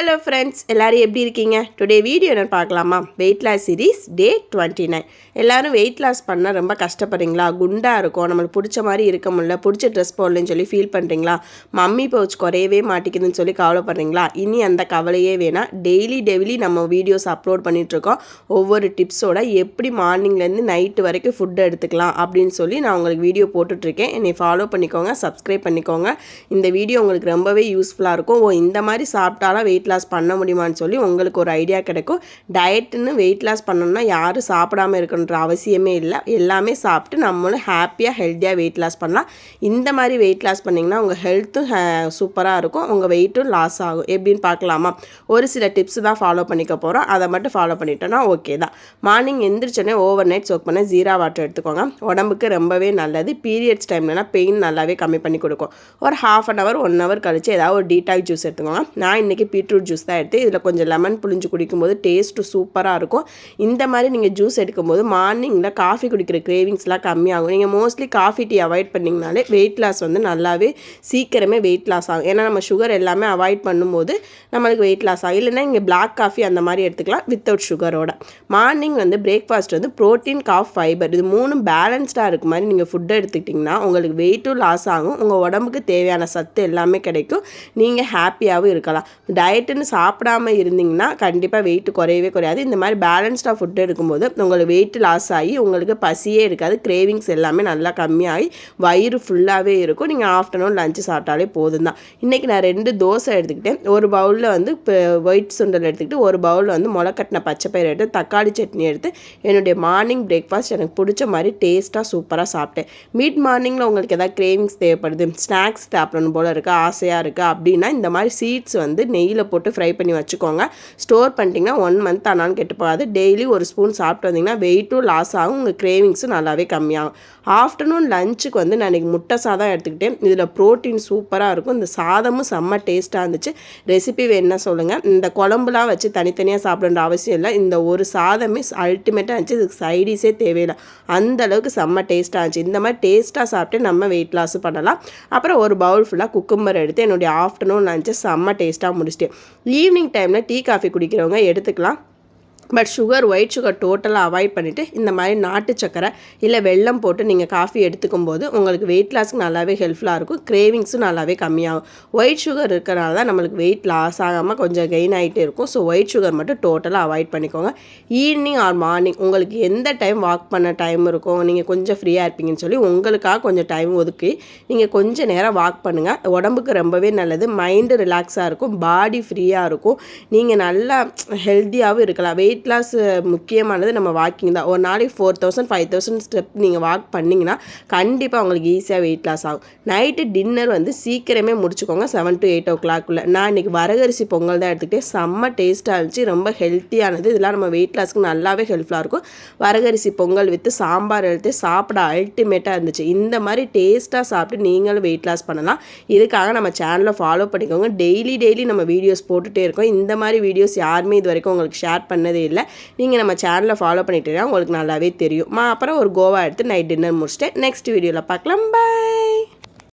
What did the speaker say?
Hello friends எல்லோரும் எப்படி இருக்கீங்க? டுடே வீடியோ என்ன பார்க்கலாமா? Weight loss series day twenty nine எல்லோரும் வெயிட் லாஸ் பண்ண ரொம்ப கஷ்டப்படுறீங்களா? குண்டாக இருக்கும். நம்மளுக்கு பிடிச்ச மாதிரி இருக்க முடியல. பிடிச்ச ட்ரெஸ் போடலன்னு சொல்லி ஃபீல் பண்ணுறீங்களா மம்மி பவுச் குறையவே மாட்டேங்குதுன்னு சொல்லி கவலைப்படுறீங்களா? இனி அந்த கவலையே வேணாம். டெய்லி டெய்லி நம்ம வீடியோஸ் அப்லோட் பண்ணிகிட்ருக்கோம் ஒவ்வொரு டிப்ஸோட எப்படி மார்னிங்லேருந்து நைட்டு வரைக்கும் ஃபுட் எடுத்துக்கலாம் அப்படின்னு சொல்லி நான் உங்களுக்கு வீடியோ போட்டுட்ருக்கேன் என்னை ஃபாலோ பண்ணிக்கோங்க சப்ஸ்கிரைப் பண்ணிக்கோங்க. இந்த வீடியோ உங்களுக்கு ரொம்பவே யூஸ்ஃபுல்லாக இருக்கும். ஓ இந்த மாதிரி சாப்பிட்டாலும் வெயிட் லாஸ் பண்ண முடியுமான்னு சொல்லி உங்களுக்கு ஒரு ஐடியா கிடைக்கும். டயட்டுன்னு வெயிட் லாஸ் பண்ணணும்னா யாரும் சாப்பிடாம இருக்கணுன்ற அவசியமே இல்லை. எல்லாமே சாப்பிட்டு நம்மளும் ஹாப்பியாக ஹெல்த்தியாக வெயிட் லாஸ் பண்ணலாம். இந்த மாதிரி வெயிட் லாஸ் பண்ணிங்கன்னா உங்கள் ஹெல்த்தும் சூப்பராக இருக்கும். உங்கள் வெயிட்டும் லாஸ் ஆகும். எப்படின்னு பார்க்கலாமா? ஒரு சில டிப்ஸ் தான் ஃபாலோ பண்ணிக்க போகிறோம் அதை மட்டும் ஃபாலோ பண்ணிட்டோன்னா ஓகே தான். மார்னிங் எந்திரிச்சோடனே ஓவர் நைட் சோக் பண்ண ஜீரா வாட்டர் எடுத்துக்கோங்க. உடம்புக்கு ரொம்பவே நல்லது. பீரியட்ஸ் டைம்லனா பெயின் நல்லாவே கம்மி பண்ணி கொடுக்கும். ஒரு half an hour one hour கழிச்சு ஏதாவது ஒரு டீடாக் ஜூஸ் எடுத்துக்கோங்க. நான் இன்றைக்கி பீட்ரூட் ஜூஸ் தான் எடுத்து இதில் கொஞ்சம் லெமன் புளிஞ்சு குடிக்கும்போது டேஸ்ட்டு சூப்பராக இருக்கும். இந்த மாதிரி நீங்கள் ஜூஸ் எடுக்கும்போது மார்னிங்கில் காஃபி குடிக்கிற கிரேவிங்ஸ்லாம் கம்மியாகும். நீங்கள் மோஸ்ட்லி காஃபி டீ அவாய்ட் பண்ணிங்கனாலே வெயிட் லாஸ் வந்து நல்லாவே சீக்கிரமே வெயிட் லாஸ் ஆகும். ஏன்னா நம்ம சுகர் எல்லாமே அவாய்ட் பண்ணும்போது நம்மளுக்கு வெயிட் லாஸ் ஆகும். இல்லைன்னா இங்கே பிளாக் காஃபி அந்த மாதிரி எடுத்துக்கலாம் வித்தவுட் சுகரோட மார்னிங் வந்து பிரேக்ஃபாஸ்ட் வந்து ப்ரோட்டீன் காஃப் ஃபைபர் இது மூணும் பேலன்ஸ்டாக இருக்க மாதிரி நீங்கள் ஃபுட்டை எடுத்துக்கிட்டிங்கன்னா உங்களுக்கு வெயிட்டும் லாஸ் ஆகும். உங்கள் உடம்புக்கு தேவையான சத்து எல்லாமே கிடைக்கும். நீங்கள் ஹாப்பியாகவும் இருக்கலாம். டயட் டயட்டுன்னு சாப்பிடாம இருந்தீங்கன்னா கண்டிப்பாக வெயிட் குறையவே குறையாது. இந்த மாதிரி பேலன்ஸ்டாக ஃபுட்டு எடுக்கும்போது உங்களுக்கு வெயிட் லாஸ் ஆகி உங்களுக்கு பசியே இருக்காது. கிரேவிங்ஸ் எல்லாமே நல்லா கம்மியாகி வயிறு ஃபுல்லாகவே இருக்கும். நீங்கள் ஆஃப்டர்நூன் லஞ்சு சாப்பிட்டாலே போதும் தான் இன்றைக்கி நான் ரெண்டு தோசை எடுத்துக்கிட்டேன். ஒரு பவுலில் வந்து இப்போ ஒயிட் சுண்டல் எடுத்துக்கிட்டு ஒரு பவுலில் வந்து முளைக்கட்டின பச்சை எடுத்து தக்காளி சட்னி எடுத்து என்னுடைய மார்னிங் பிரேக்ஃபாஸ்ட் எனக்கு பிடிச்ச மாதிரி டேஸ்ட்டாக சூப்பராக சாப்பிட்டேன். மீட் மார்னிங்கில் உங்களுக்கு எதாவது கிரேவிங்ஸ் தேவைப்படுது ஸ்நாக்ஸ் சாப்பிடணும் போல் இருக்குது ஆசையாக இருக்குது அப்படின்னா இந்த மாதிரி சீட்ஸ் வந்து நெய்யில் போட்டு ஃப்ரை பண்ணி வச்சுக்கோங்க. ஸ்டோர் பண்ணிட்டீங்கன்னா ஒன் மந்த் ஆனாலும் கெட்டு போகாது டெய்லி ஒரு ஸ்பூன் சாப்பிட்டு வந்தீங்கன்னா வெயிட்டும் லாஸ் ஆகும். உங்கள் கிரேவிங்ஸும் நல்லாவே கம்மியாகும். ஆஃப்டர்நூன் லஞ்சுக்கு வந்து நான் இன்றைக்கி முட்டை சாதம் எடுத்துக்கிட்டேன். இதில் ப்ரோட்டீன் சூப்பராக இருக்கும். இந்த சாதமும் செம்ம டேஸ்ட்டாக இருந்துச்சு. ரெசிபி வேணுன்னா சொல்லுங்கள் இந்த குழம்புலாம் வச்சு தனித்தனியாக சாப்பிடணுன்ற அவசியம் இல்லை. இந்த ஒரு சாதமே அல்டிமேட்டாக இருந்துச்சு. இதுக்கு சைடிஸே தேவையில்லை. அந்தளவுக்கு செம்ம டேஸ்ட்டாக இருந்துச்சு. இந்த மாதிரி டேஸ்ட்டாக சாப்பிட்டு நம்ம வெயிட் லாஸ் பண்ணலாம். அப்புறம் ஒரு பவுல் ஃபுல்லாக குக்கும்பர் எடுத்து என்னுடைய ஆஃப்டர்நூன் லஞ்சை செம்ம டேஸ்ட்டாக முடிச்சிட்டேன். ஈவினிங் டைமில் டீ காஃபி குடிக்கிறவங்க எடுத்துக்கலாம். பட் சுகர் ஒயிட் சுகர் டோட்டலாக அவாய்ட் பண்ணிவிட்டு இந்த மாதிரி நாட்டு சக்கரை இல்லை வெள்ளம் போட்டு நீங்கள் காஃபி எடுத்துக்கும் போது உங்களுக்கு வெயிட் லாஸ்க்கு நல்லாவே ஹெல்ப்ஃபுல்லாக இருக்கும். கிரேவிங்ஸும் நல்லாவே கம்மியாகும். ஒயிட் சுகர் இருக்கிறனால தான் நம்மளுக்கு வெயிட் லாஸ் ஆகாமல் கொஞ்சம் கெயின் ஆகிட்டே இருக்கும். ஸோ ஒயிட் சுகர் மட்டும் டோட்டலாக அவாய்ட் பண்ணிக்கோங்க. ஈவினிங் ஆர் மார்னிங் உங்களுக்கு எந்த டைம் வாக் பண்ண டைம் இருக்கும் நீங்கள் கொஞ்சம் ஃப்ரீயாக இருப்பீங்கன்னு சொல்லி உங்களுக்காக கொஞ்சம் டைம் ஒதுக்கி நீங்கள் கொஞ்சம் நேரம் வாக் பண்ணுங்கள் உடம்புக்கு ரொம்பவே நல்லது. மைண்டு ரிலாக்ஸாக இருக்கும். பாடி ஃப்ரீயாக இருக்கும். நீங்கள் நல்லா ஹெல்த்தியாகவும் இருக்கலாம். வெயிட் வெயிட் லாஸ் uh, முக்கியமானது நம்ம வாக்கிங் தான். ஒரு நாளைக்கு four thousand five thousand step நீங்கள் வாக் பண்ணிங்கன்னா கண்டிப்பாக உங்களுக்கு ஈஸியாக வெயிட் லாஸ் ஆகும். நைட்டு டின்னர் வந்து சீக்கிரமே முடிச்சுக்கோங்க செவன் டு எயிட் ஓ கிளாக்குள்ளே நான் இன்றைக்கி வரகரிசி பொங்கல் தான் எடுத்துக்கிட்டே செம்ம டேஸ்ட்டாக இருந்துச்சு ரொம்ப ஹெல்த்தியானது இதெல்லாம் நம்ம வெயிட் லாஸ்க்கு நல்லாவே ஹெல்ப்ஃபுல்லாக இருக்கும். வரகரிசி பொங்கல் விற்று சாம்பார் எடுத்து சாப்பிட அல்டிமேட்டாக இருந்துச்சு. இந்த மாதிரி டேஸ்ட்டாக சாப்பிட்டு நீங்களும் வெயிட் லாஸ் பண்ணலாம். இதுக்காக நம்ம சேனலை ஃபாலோ பண்ணிக்கோங்க. டெய்லி டெய்லி நம்ம வீடியோஸ் போட்டுகிட்டே இருக்கோம். இந்த மாதிரி வீடியோஸ் யாருமே இது வரைக்கும் உங்களுக்கு ஷேர் பண்ணதே இல்லை நீங்கள் நம்ம சேனலை ஃபாலோ பண்ணிட்டீங்கன்னா உங்களுக்கு நல்லாவே தெரியும். அப்புறம் ஒரு கோவா எடுத்து நைட் டின்னர் முடிச்சுட்டு நெக்ஸ்ட் வீடியோவில் பார்க்கலாம். பாய்